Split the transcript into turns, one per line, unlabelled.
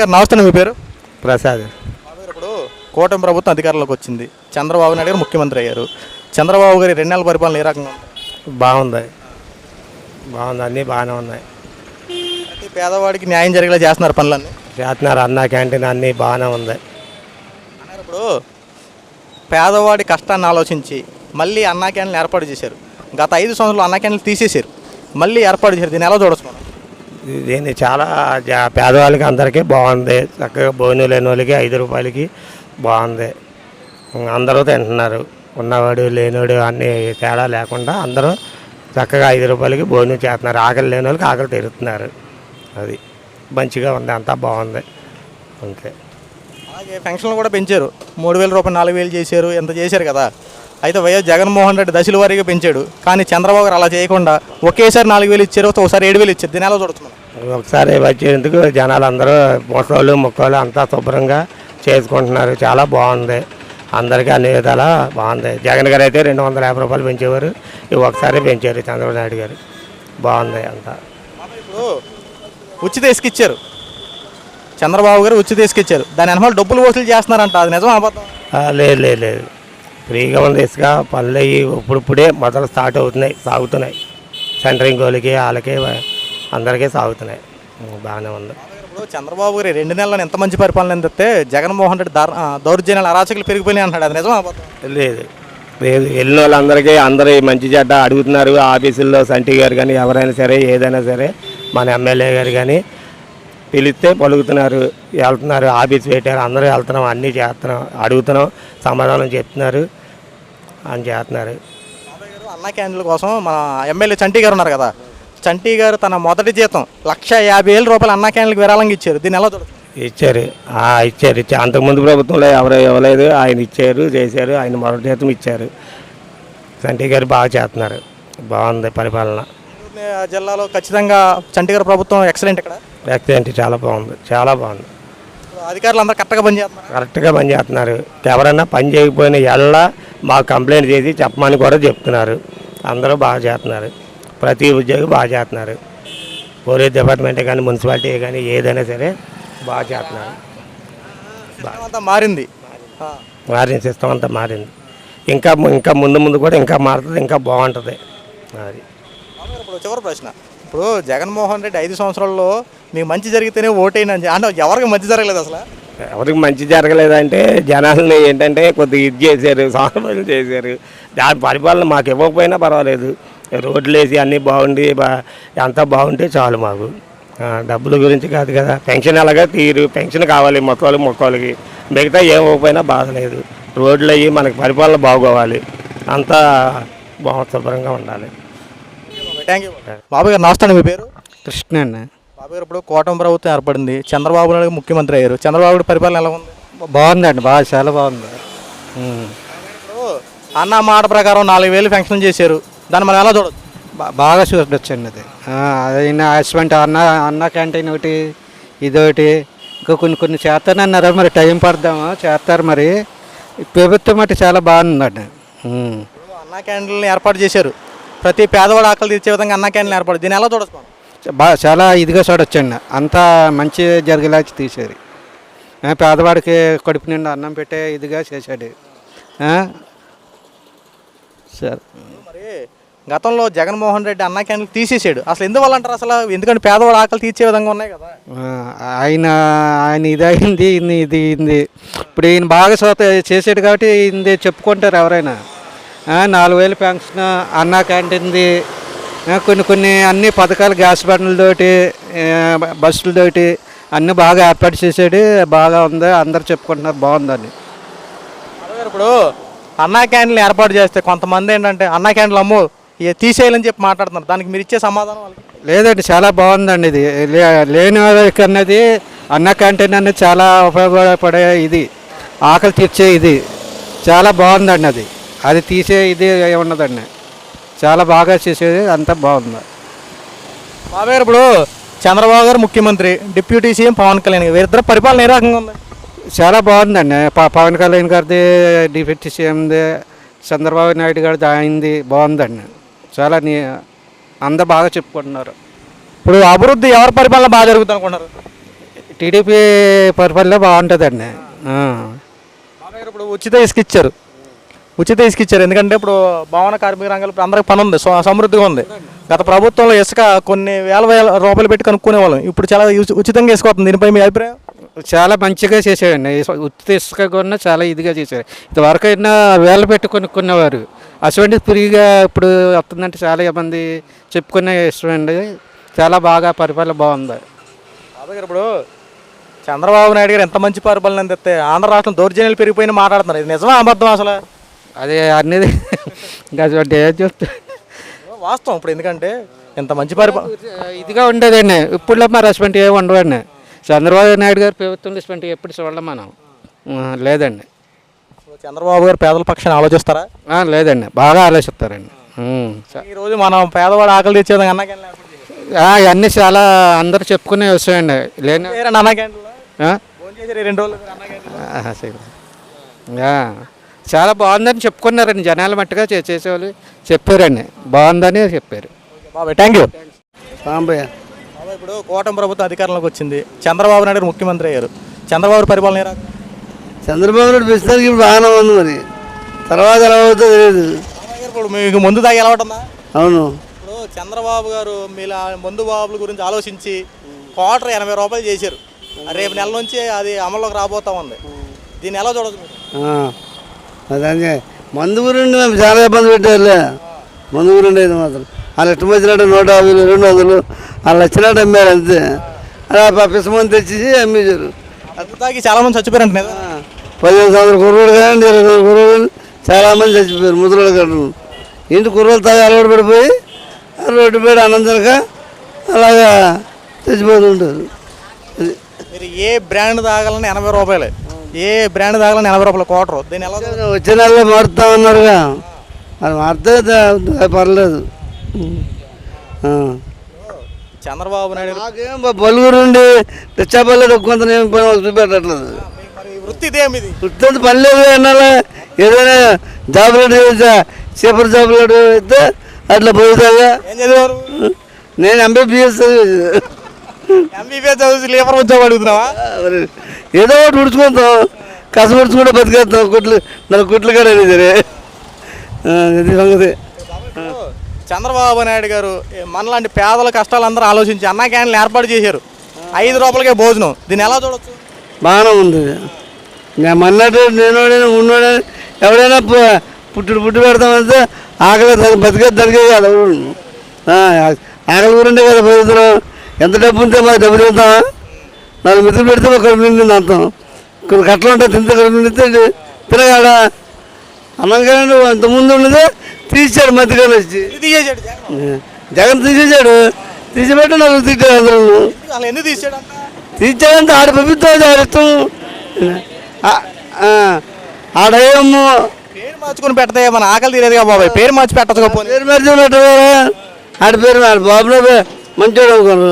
గారు నమస్తే మీ పేరు?
ప్రసాద్.
ఇప్పుడు కూటమి ప్రభుత్వం అధికారంలోకి వచ్చింది. చంద్రబాబు నాయుడు గారు ముఖ్యమంత్రి అయ్యారు. చంద్రబాబు గారి రెండు నెలల పరిపాలన ఏ రకంగా ఉంది?
బాగుంది. బాగుంది. అన్నీ బాగానే ఉన్నాయి.
ప్రతి పేదవాడికి న్యాయం జరిగేలా చేస్తున్నారు పనులన్నీ?
చేస్తున్నారు. అన్న క్యాంటీన్ అన్నీ బాగానే ఉంది.
ఇప్పుడు పేదవాడి కష్టాన్ని ఆలోచించి మళ్ళీ అన్నా క్యాంటీన్ ఏర్పాటు చేశారు. గత ఐదు సంవత్సరాలు అన్నా క్యాంటీన్ తీసేశారు. మళ్ళీ ఏర్పాటు చేశారు. దీన్ని ఎలా చూడొచ్చు మనం?
దీన్ని చాలా పేదవాళ్ళకి అందరికీ బాగుంది. చక్కగా భోజనం లేని వాళ్ళకి ఐదు రూపాయలకి బాగుంది. అందరూ తింటున్నారు. ఉన్నవాడు లేనివాడు అన్ని తేడా లేకుండా అందరూ చక్కగా ఐదు రూపాయలకి భోజనం చేస్తున్నారు. ఆకలి లేని వాళ్ళకి ఆకలి తీరుతున్నారు. అది మంచిగా ఉంది. అంతా బాగుంది. అంతే.
అలాగే పెన్షన్లు కూడా పెంచారు. మూడు వేల రూపాయలు నాలుగు వేలు చేశారు. ఎంత చేశారు కదా? అయితే వైఎస్ జగన్మోహన్ రెడ్డి దశల వారీగా పెంచాడు. కానీ చంద్రబాబు గారు అలా చేయకుండా ఒకేసారి నాలుగు వేలు ఇచ్చారు ఒకసారి ఏడు వేలు ఇచ్చారు. దీని ఎలా చూడొచ్చు మనం?
ఒకసారి వచ్చేందుకు జనాలు అందరూ ముసలోళ్ళు ముక్కలు అంతా శుభ్రంగా చేసుకుంటున్నారు. చాలా బాగుంది. అందరికీ అన్ని విధాలా బాగుంది. జగన్ గారు అయితే రెండు వందల యాభై రూపాయలు పెంచేవారు. ఇవి ఒకసారి పెంచారు చంద్రబాబు నాయుడు గారు. బాగుంది అంతా.
ఇప్పుడు ఉచిత ఇసుక ఇచ్చారు. చంద్రబాబు గారు ఉచిత ఇసుక ఇచ్చారు. దాని వెనకాల డబ్బులు వసూలు చేస్తున్నారంట. అది నిజం అబద్ధం
లేదు లేదు లేదు. ఫ్రీగా ఉంది ఇసుక పనులు అయ్యి ఇప్పుడిప్పుడే మొదలు స్టార్ట్ అవుతున్నాయి సాగుతున్నాయి. సెంటరింగ్ వాళ్ళకి వాళ్ళకి అందరికీ సాగుతున్నాయి. బాగానే ఉంది.
ఇప్పుడు చంద్రబాబు గారు రెండు నెలలను ఎంత మంచి పరిపాలన అందిస్తే జగన్మోహన్ రెడ్డి దార్- దౌర్జన్యాలు అరాచకులు పెరిగిపోయినాయి అంటాడు అది నిజం అబద్ధం
లేదు. లేదు వెళ్ళిన వాళ్ళందరికీ అందరూ మంచి చెడ్డ అడుగుతున్నారు. ఆఫీసుల్లో సంటి గారు కానీ ఎవరైనా సరే ఏదైనా సరే మన ఎమ్మెల్యే గారు కానీ పిలిస్తే పలుకుతున్నారు. వెళ్తున్నారు ఆఫీస్ పెట్టారు అందరూ వెళ్తున్నాం అన్నీ చేస్తున్నాం అడుగుతున్నాం సమాధానం చెప్తున్నారు. అని చేస్తున్నారు.
అన్న క్యాండిల్ కోసం మన ఎమ్మెల్యే చంటి గారు ఉన్నారు కదా. చంటి గారు తన మొదటి జీతం లక్ష యాభై వేల రూపాయలు అన్న క్యాండిల్కి విరాళంగా ఇచ్చారు. దీన్ని ఎలా
ఇచ్చారు. ఆ, ఇచ్చారు. ఇచ్చారు. అంతకుముందు ప్రభుత్వంలో ఎవరు ఇవ్వలేదు. ఆయన ఇచ్చారు చేశారు. ఆయన మొదటి జీతం ఇచ్చారు. సంటి గారు బాగా చేస్తున్నారు. బాగుంది పరిపాలన.
జిల్లాలో ఖచ్చితంగా చంటి గారు ప్రభుత్వం ఎక్సలెంట్ ఇక్కడ.
యాక్సిడెంట్ చాలా బాగుంది. చాలా బాగుంది.
అధికారులు అందరూ కరెక్ట్గా పనిచేస్తున్నారు?
కరెక్ట్గా పని చేస్తున్నారు ఎవరైనా పని చేయకపోయినా ఎల్లా మాకు కంప్లైంట్ చేసి చెప్పమని కూడా చెప్తున్నారు. అందరూ బాగా చేస్తున్నారు. ప్రతి ఉద్యోగి బాగా చేస్తున్నారు. పోలీస్ డిపార్ట్మెంటే కానీ మున్సిపాలిటీ కానీ ఏదైనా సరే బాగా చేస్తున్నారు.
అంతా మారింది. ఆ.
మారిన సిస్టమ్ అంతా మారింది. ఇంకా ఇంకా ముందు ముందు కూడా ఇంకా మారుతుంది ఇంకా బాగుంటుంది. అది.
ఇప్పుడు చివరి ప్రశ్న. ఇప్పుడు జగన్మోహన్ రెడ్డి ఐదు సంవత్సరాల్లో మీకు మంచి జరిగితేనే ఓటైనా అంటే ఎవరికి మంచి జరగలేదు అసలు?
ఎవరికి మంచి జరగలేదంటే జనాలని ఏంటంటే కొద్దిగా ఇది చేశారు సానుభూతులు చేశారు. దాని పరిపాలన మాకు ఇవ్వకపోయినా పర్వాలేదు. రోడ్లు వేసి అన్నీ బాగుండి బా అంతా బాగుంటే చాలు మాకు. డబ్బుల గురించి కాదు కదా. పెన్షన్ ఎలాగా తీరు పెన్షన్ కావాలి మొక్కలు మొక్కలకి. మిగతా ఏం ఇవ్వకపోయినా బాధ లేదు. రోడ్లు అయ్యి మనకి పరిపాలన బాగోవాలి. అంతా బాగా శుభ్రంగా ఉండాలి.
థ్యాంక్ యూ బాబాయ్ గారు నమస్తే అండి మీ పేరు?
కృష్ణ అన్న.
బాబాయ్ గారు ఇప్పుడు కూటమి ప్రభుత్వం ఏర్పడింది. చంద్రబాబు నాయుడు ముఖ్యమంత్రి అయ్యారు. చంద్రబాబు నాయుడు పరిపాలన ఎలా ఉంది?
బాగుందండి బాగా చాలా బాగుంది.
ఇప్పుడు అన్న మాట ప్రకారం నాలుగు వేలు ఫంక్షన్ చేశారు. దాన్ని మనం ఎలా చూడొచ్చు?
బా- బాగా చూడొచ్చండి అది. అయిన హస్బెండ్ అన్న అన్న క్యాంటీన్ ఒకటి ఇదొకటి ఇంకా కొన్ని కొన్ని చేస్తానన్నారు మరి టైం పడదాము? చేస్తారు మరి. ప్రభుత్వం మట్టి చాలా బాగుందండి.
అన్న క్యాంటీన్లు ఏర్పాటు చేశారు. ప్రతి పేదవాడు ఆకలి తీర్చే విధంగా అన్న క్యాంటీన్ ఏర్పాటు దీన్ని ఎలా చూడొచ్చు
బాగా చాలా ఇదిగా చూడొచ్చండి. అంతా మంచి జరిగేలా తీసేది పేదవాడికి కడుపు నిండా అన్నం పెట్టే ఇదిగా చేశాడు? సరే.
మరి గతంలో జగన్మోహన్ రెడ్డి అన్న క్యాంటీన్ తీసేసాడు అసలు ఎందువల్ల అంటారు అసలు? ఎందుకంటే పేదవాడు ఆకలి తీర్చే విధంగా ఉన్నాయి కదా.
ఆయన ఆయన ఇది అయింది ఇన్ని ఇది ఇంది ఇప్పుడు ఈయన బాగా సోత చేసాడు కాబట్టి ఇది చెప్పుకుంటారు ఎవరైనా. నాలుగు వేలు పెన్షన్ అన్న క్యాంటీన్ది కొన్ని కొన్ని అన్ని పథకాలు గ్యాస్ బండ్లతోటి బస్సులతోటి అన్నీ బాగా ఏర్పాటు చేసాడు బాగా ఉంది. అందరు చెప్పుకుంటున్నారు బాగుందని.
ఇప్పుడు అన్నా క్యాంటీన్లు ఏర్పాటు చేస్తే కొంతమంది ఏంటంటే అన్నా క్యాంటీన్లు అమ్మో తీసేయాలని చెప్పి మాట్లాడుతున్నారు. దానికి మీరు ఇచ్చే సమాధానం
లేదండి చాలా బాగుందండి ఇది. లే- లేని అన్నది అన్న క్యాంటీన్ అనేది చాలా ఉపయోగపడే ఇది. ఆకలి తీర్చే ఇది. చాలా బాగుందండి అది. అది తీసే ఇది ఉన్నదండి చాలా బాగా చేసేది అంతా బాగుంది.
బాబాయ్ గారు ఇప్పుడు చంద్రబాబు గారు ముఖ్యమంత్రి డిప్యూటీ సీఎం పవన్ కళ్యాణ్ గారు వీరిద్దరు పరిపాలన ఏ రకంగా ఉంది?
చాలా బాగుందండి. పవన్ కళ్యాణ్ గారిది డిప్యూటీ సీఎంది చంద్రబాబు నాయుడు గారిది ఆయనది బాగుందండి. చాలా నీ అందరు బాగా చెప్పుకుంటున్నారు.
ఇప్పుడు అభివృద్ధి ఎవరి పరిపాలన బాగా జరుగుతుంది అనుకుంటారు
టీడీపీ పరిపాలన బాగుంటుందండి.
ఇప్పుడు ఉచిత ఇసుక ఇచ్చారు. ఉచిత ఇసుక ఇచ్చారు. ఎందుకంటే ఇప్పుడు భవన కార్మిక రంగంలో అందరికి పని ఉంది స- సమృద్ధిగా ఉంది. గత ప్రభుత్వంలో ఇసుక కొన్ని వేల వేల రూపాయలు పెట్టి కనుక్కునే వాళ్ళం ఇప్పుడు చాలా ఉచి- ఉచితంగా ఇసుక వస్తుంది. దీనిపై మీ అభిప్రాయం?
చాలా మంచిగా చేశాడండి ఉచిత ఇసుక కూడా చాలా ఇదిగా చేశారు. ఇంతవరకు అయినా వేలు పెట్టి కొనుక్కునేవారు. అటువంటి ఫ్రీగా ఇప్పుడు వస్తుందంటే చాలా మంది చెప్పుకునే ఇష్టం అండి. చాలా బాగా పరిపాలన బాగుంది.
గారు ఇప్పుడు చంద్రబాబు నాయుడు గారు ఎంత మంచి పరిపాలన అందిస్తే ఆంధ్ర రాష్ట్రం దౌర్జన్యాలు పెరిగిపోయిన మాట్లాడుతున్నారు. ఇది నిజమా అబద్ధం అసలు?
అదే అనేది ఇంకా అటువంటి ఏం చెప్తా
వాస్తవం ఇప్పుడు ఎందుకంటే ఎంత మంచి పరిపాలన
ఇదిగా ఉండేదండి ఇప్పుడు మరి అటువంటి ఏమి ఉండవండి చంద్రబాబు నాయుడు గారు ప్రభుత్వం ఇటువంటి ఎప్పుడు చూడలేం మనం. లేదండి.
చంద్రబాబు గారు పేదల పక్షాన్ని ఆలోచిస్తారా?
లేదండి. బాగా ఆలోచిస్తారండి. ఉమ్, చ-
ఈ రోజు మనం పేదవాడు ఆకలి తెచ్చేది అన్న క్యాంటీన్
ఆ, ఇవన్నీ చాలా అందరు చెప్పుకునే విషయం అండి లేని
అన్న రెండు రోజులు
చాలా బాగుందని చెప్పుకున్నారండి. జనాలు మట్టుగా చే- చేసేవాళ్ళు చెప్పారండి. బాగుందని చెప్పారు.
బాబాయ్ థ్యాంక్ యూ
సాంబయ్య
బాబాయ్ ఇప్పుడు కూటమి ప్రభుత్వం అధికారంలోకి వచ్చింది. చంద్రబాబు నాయుడు ముఖ్యమంత్రి అయ్యారు. చంద్రబాబు పరిపాలన?
చంద్రబాబు నాయుడు ప్రస్తుతానికి ఇప్పుడు బాగానే ఉంది మరి. తర్వాత ఎలా అవుతుందో తెలియదు.
బాబాయ్ ఇప్పుడు మీకు ముందు దాకా ఎలా ఉంటుందా
అవును.
ఇప్పుడు చంద్రబాబు గారు మీలా మందు బాబుల గురించి ఆలోచించి క్వార్టర్ ఎనభై రూపాయలు చేశారు. రేపు నెల నుంచి అది అమల్లోకి రాబోతా ఉంది. దీన్ని ఎలా
ఆ, అదే మందు గురించి మేము చాలా ఇబ్బంది పెట్టారులే. మందు గురించి అయితే మాత్రం. వాళ్ళు ఇష్టం వచ్చినట్టు నూట యాభైలు రెండు వందలు వాళ్ళు వచ్చినట్టు అమ్మారు అంతే. అలా పిసమంది తెచ్చేసి అమ్మేశారు.
చాలా మంది చచ్చిపోయారంట నిజం
ఆ, పదిహేను సంవత్సరాల కుర్రోడు కానీ ఇరవై సంవత్సరాల కుర్రోడు చాలా మంది చచ్చిపోయారు ముద్రలు కట్టరు ఇంటి కుర్రోలు తాగి అలవాటు పడిపోయి రోడ్డు పేరు అన్నంతరక అలాగా చచ్చిపోతూ ఉంటారు. అది.
మీరు ఏ బ్రాండ్ తాగాలని ఎనభై రూపాయలు. ఏ బ్రాండ్ తాగాలని ఎనభై రూపాయలు క్వార్టర్ దీన్ని ఎలా?
వచ్చే నెలలో మారుతామన్నారుగా అది మారితే పర్లేదు.
చంద్రబాబు నాయుడు
నాకేం బలుగురు నుండి తెచ్చాపల్లేదు కొంత
మరి ఈ వృత్తి ఇదేమిది?
ఉత్తంత పని లేదు ఏదైనా జాబులు సూపర్ జాబులు అయితే అట్లా పోతాగా
ఏం చదివారు?
నేను ఎంబీబీఎస్
ఎంబీబీఎస్ చదివి లేబర్ ఉద్యోగం అడుగుతున్నావా?
ఏదో ఒకటి ఉడుచుకుంటాం. కసపడుచుకుంటే బతికేస్తాం. కుట్లు నాకు కుట్లు కూడా సరే సంగతి.
చంద్రబాబు నాయుడు గారు మనలాంటి పేదల కష్టాలు అందరూ ఆలోచించి అన్నా క్యాన్లు ఏర్పాటు చేశారు. ఐదు రూపాయలకే భోజనం. దీన్ని ఎలా చూడొచ్చు?
బాగానే ఉంది. నేను మన్నట్టు నేను ఉన్నోడైనా ఎవడైనా పుట్టుడు పుట్టి పెడతామంటే ఆకలి బతికే దానికే కాదు ఆకలి ఊరంటే కదా బతుకుతున్నాం. ఎంత డబ్బు ఉంటే మాకు డబ్బులు తింటామా నాలుగు మిత్రులు పెడితే ఒక నిండింది అంతాం కొన్ని కట్టలు ఉంటాయి తింటే కడుపు నిండితే తినగాడా అన్నం కానీ అంతకుముందు ఉన్నదే తీసాడు మధ్యకాలం వచ్చి.
తీసేసాడు జగన్.
తీసేసాడు తీసిపెట్టి నాకు తిట్టాడు అందరూ.
ఎందుకు తీసాడు అంత?
తీర్చాడంటే ఆడ పంపిస్తాడు ఆడ ఇష్టం ఆ- ఆ, ఆడేమో
పేరు మార్చుకుని పెడితే మన ఆకలి తీరేదిగా బాబాయ్. పేరు మార్చి పెట్టచ్చుకోపోయి
పేరు మర్చి పెట్టవారా ఆడ పేరు బాబులో మంచోడు అనుకోరు